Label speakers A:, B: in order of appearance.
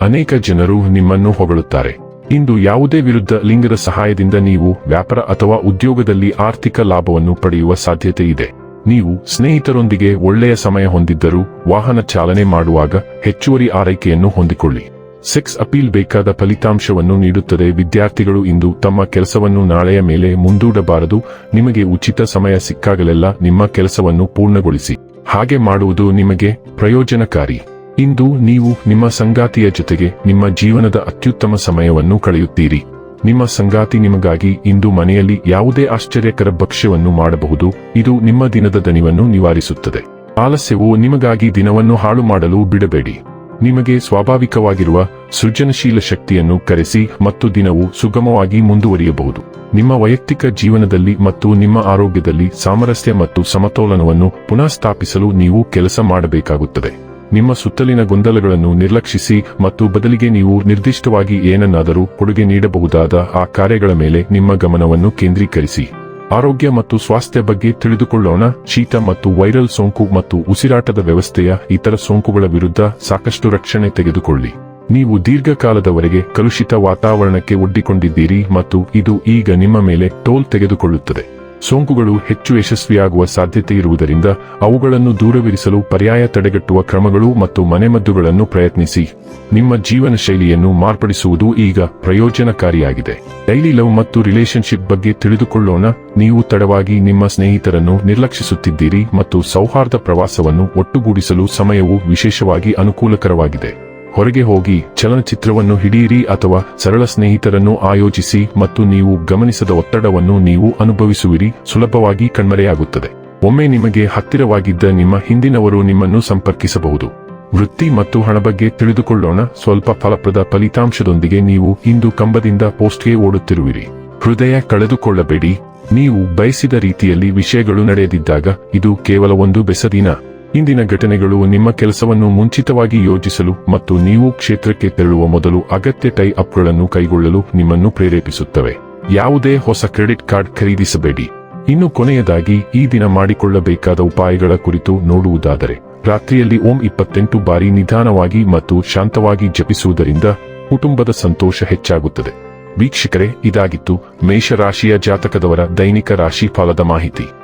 A: ಅನೇಕ ಜನರು ನಿಮ್ಮನ್ನು ಹೊಗಳುತ್ತಾರೆ. ಇಂದು ಯಾವುದೇ ವಿರುದ್ಧ ಲಿಂಗದ ಸಹಾಯದಿಂದ ನೀವು ವ್ಯಾಪಾರ ಅಥವಾ ಉದ್ಯೋಗದಲ್ಲಿ ಆರ್ಥಿಕ ಲಾಭವನ್ನು ಪಡೆಯುವ ಸಾಧ್ಯತೆ ಇದೆ. ನೀವು ಸ್ನೇಹಿತರೊಂದಿಗೆ ಒಳ್ಳೆಯ ಸಮಯ ಹೊಂದಿದ್ದರೂ ವಾಹನ ಚಾಲನೆ ಮಾಡುವಾಗ ಹೆಚ್ಚುವರಿ ಆರೈಕೆಯನ್ನು ಹೊಂದಿಕೊಳ್ಳಿ. ಸೆಕ್ಸ್ ಅಪೀಲ್ ಬೇಕಾದ ಫಲಿತಾಂಶವನ್ನು ನೀಡುತ್ತದೆ. ವಿದ್ಯಾರ್ಥಿಗಳು ಇಂದು ತಮ್ಮ ಕೆಲಸವನ್ನು ನಾಳೆಯ ಮೇಲೆ ಮುಂದೂಡಬಾರದು. ನಿಮಗೆ ಉಚಿತ ಸಮಯ ಸಿಕ್ಕಾಗಲೆಲ್ಲ ನಿಮ್ಮ ಕೆಲಸವನ್ನು ಪೂರ್ಣಗೊಳಿಸಿ. ಹಾಗೆ ಮಾಡುವುದು ನಿಮಗೆ ಪ್ರಯೋಜನಕಾರಿ. ಇಂದು ನೀವು ನಿಮ್ಮ ಸಂಗಾತಿಯ ಜೊತೆಗೆ ನಿಮ್ಮ ಜೀವನದ ಅತ್ಯುತ್ತಮ ಸಮಯವನ್ನು ಕಳೆಯುತ್ತೀರಿ. ನಿಮ್ಮ ಸಂಗಾತಿ ನಿಮಗಾಗಿ ಇಂದು ಮನೆಯಲ್ಲಿ ಯಾವುದೇ ಆಶ್ಚರ್ಯಕರ ಭಕ್ಷ್ಯವನ್ನು ಮಾಡಬಹುದು. ಇದು ನಿಮ್ಮ ದಿನದ ದನಿವನ್ನು ನಿವಾರಿಸುತ್ತದೆ. ಆಲಸ್ಯವು ನಿಮಗಾಗಿ ದಿನವನ್ನು ಹಾಳು ಮಾಡಲು ಬಿಡಬೇಡಿ. ನಿಮಗೆ ಸ್ವಾಭಾವಿಕವಾಗಿರುವ ಸೃಜನಶೀಲ ಶಕ್ತಿಯನ್ನು ಕರೆಸಿ ಮತ್ತು ದಿನವು ಸುಗಮವಾಗಿ ಮುಂದುವರಿಯಬಹುದು. ನಿಮ್ಮ ವೈಯಕ್ತಿಕ ಜೀವನದಲ್ಲಿ ಮತ್ತು ನಿಮ್ಮ ಆರೋಗ್ಯದಲ್ಲಿ ಸಾಮರಸ್ಯ ಮತ್ತು ಸಮತೋಲನವನ್ನು ಪುನಃ ಸ್ಥಾಪಿಸಲು ನೀವು ಕೆಲಸ ಮಾಡಬೇಕಾಗುತ್ತದೆ. ನಿಮ್ಮ ಸುತ್ತಲಿನ ಗೊಂದಲಗಳನ್ನು ನಿರ್ಲಕ್ಷಿಸಿ ಮತ್ತು ಬದಲಿಗೆ ನೀವು ನಿರ್ದಿಷ್ಟವಾಗಿ ಏನನ್ನಾದರೂ ಕೊಡುಗೆ ನೀಡಬಹುದಾದ ಆ ಕಾರ್ಯಗಳ ಮೇಲೆ ನಿಮ್ಮ ಗಮನವನ್ನು ಕೇಂದ್ರೀಕರಿಸಿ. ಆರೋಗ್ಯ ಮತ್ತು ಸ್ವಾಸ್ಥ್ಯ ಬಗ್ಗೆ ತಿಳಿದುಕೊಳ್ಳೋಣ. ಶೀತ ಮತ್ತು ವೈರಲ್ ಸೋಂಕು ಮತ್ತು ಉಸಿರಾಟದ ವ್ಯವಸ್ಥೆಯ ಇತರ ಸೋಂಕುಗಳ ವಿರುದ್ಧ ಸಾಕಷ್ಟು ರಕ್ಷಣೆ ತೆಗೆದುಕೊಳ್ಳಿ. ನೀವು ದೀರ್ಘಕಾಲದವರೆಗೆ ಕಲುಷಿತ ವಾತಾವರಣಕ್ಕೆ ಒಡ್ಡಿಕೊಂಡಿದ್ದೀರಿ ಮತ್ತು ಇದು ಈಗ ನಿಮ್ಮ ಮೇಲೆ ಟೋಲ್ ತೆಗೆದುಕೊಳ್ಳುತ್ತದೆ. ಸೋಂಕುಗಳು ಹೆಚ್ಚು ಯಶಸ್ವಿಯಾಗುವ ಸಾಧ್ಯತೆ ಇರುವುದರಿಂದ ಅವುಗಳನ್ನು ದೂರವಿರಿಸಲು ಪರ್ಯಾಯ ತಡೆಗಟ್ಟುವ ಕ್ರಮಗಳು ಮತ್ತು ಮನೆಮದ್ದುಗಳನ್ನು ಪ್ರಯತ್ನಿಸಿ. ನಿಮ್ಮ ಜೀವನ ಶೈಲಿಯನ್ನು ಮಾರ್ಪಡಿಸುವುದು ಈಗ ಪ್ರಯೋಜನಕಾರಿಯಾಗಿದೆ. ಡೈಲಿ ಲವ್ ಮತ್ತು ರಿಲೇಶನ್ಶಿಪ್ ಬಗ್ಗೆ ತಿಳಿದುಕೊಳ್ಳೋಣ. ನೀವು ತಡವಾಗಿ ನಿಮ್ಮ ಸ್ನೇಹಿತರನ್ನು ನಿರ್ಲಕ್ಷಿಸುತ್ತಿದ್ದೀರಿ ಮತ್ತು ಸೌಹಾರ್ದ ಪ್ರವಾಸವನ್ನು ಒಟ್ಟುಗೂಡಿಸಲು ಸಮಯವು ವಿಶೇಷವಾಗಿ ಅನುಕೂಲಕರವಾಗಿದೆ. ಹೊರಗೆ ಹೋಗಿ ಚಲನಚಿತ್ರವನ್ನು ಹಿಡಿಯಿರಿ ಅಥವಾ ಸರಳ ಸ್ನೇಹಿತರನ್ನು ಆಯೋಜಿಸಿ ಮತ್ತು ನೀವು ಗಮನಿಸದ ಒತ್ತಡವನ್ನು ನೀವು ಅನುಭವಿಸುವಿರಿ. ಸುಲಭವಾಗಿ ಕಣ್ಮರೆಯಾಗುತ್ತದೆ. ಒಮ್ಮೆ ನಿಮಗೆ ಹತ್ತಿರವಾಗಿದ್ದ ನಿಮ್ಮ ಹಿಂದಿನವರು ನಿಮ್ಮನ್ನು ಸಂಪರ್ಕಿಸಬಹುದು. ವೃತ್ತಿ ಮತ್ತು ಹಣ ಬಗ್ಗೆ ತಿಳಿದುಕೊಳ್ಳೋಣ. ಸ್ವಲ್ಪ ಫಲಪ್ರದ ಫಲಿತಾಂಶದೊಂದಿಗೆ ನೀವು ಇಂದು ಕಂಬದಿಂದ ಪೋಸ್ಟ್ಗೆ ಓಡುತ್ತಿರುವಿರಿ. ಹೃದಯ ಕಳೆದುಕೊಳ್ಳಬೇಡಿ. ನೀವು ಬಯಸಿದ ರೀತಿಯಲ್ಲಿ ವಿಷಯಗಳು ನಡೆಯದಿದ್ದಾಗ ಇದು ಕೇವಲ ಒಂದು ಬೆಸದಿನ ಇಂದಿನ ಘಟನೆಗಳು ನಿಮ್ಮ ಕೆಲಸವನ್ನು ಮುಂಚಿತವಾಗಿ ಯೋಜಿಸಲು ಮತ್ತು ನೀವು ಕ್ಷೇತ್ರಕ್ಕೆ ತೆರಳುವ ಮೊದಲು ಅಗತ್ಯ ಟೈ ಅಪ್ಗಳನ್ನು ಕೈಗೊಳ್ಳಲು ನಿಮ್ಮನ್ನು ಪ್ರೇರೇಪಿಸುತ್ತವೆ. ಯಾವುದೇ ಹೊಸ ಕ್ರೆಡಿಟ್ ಕಾರ್ಡ್ ಖರೀದಿಸಬೇಡಿ. ಇನ್ನು ಕೊನೆಯದಾಗಿ, ಈ ದಿನ ಮಾಡಿಕೊಳ್ಳಬೇಕಾದ ಉಪಾಯಗಳ ಕುರಿತು ನೋಡುವುದಾದರೆ, ರಾತ್ರಿಯಲ್ಲಿ ಓಂ ಇಪ್ಪತ್ತೆಂಟು ಬಾರಿ ನಿಧಾನವಾಗಿ ಮತ್ತು ಶಾಂತವಾಗಿ ಜಪಿಸುವುದರಿಂದ ಕುಟುಂಬದ ಸಂತೋಷ ಹೆಚ್ಚಾಗುತ್ತದೆ. ವೀಕ್ಷಕರೇ, ಇದಾಗಿತ್ತು ಮೇಷರಾಶಿಯ ಜಾತಕದವರ ದೈನಿಕ ರಾಶಿ ಫಲದ ಮಾಹಿತಿ.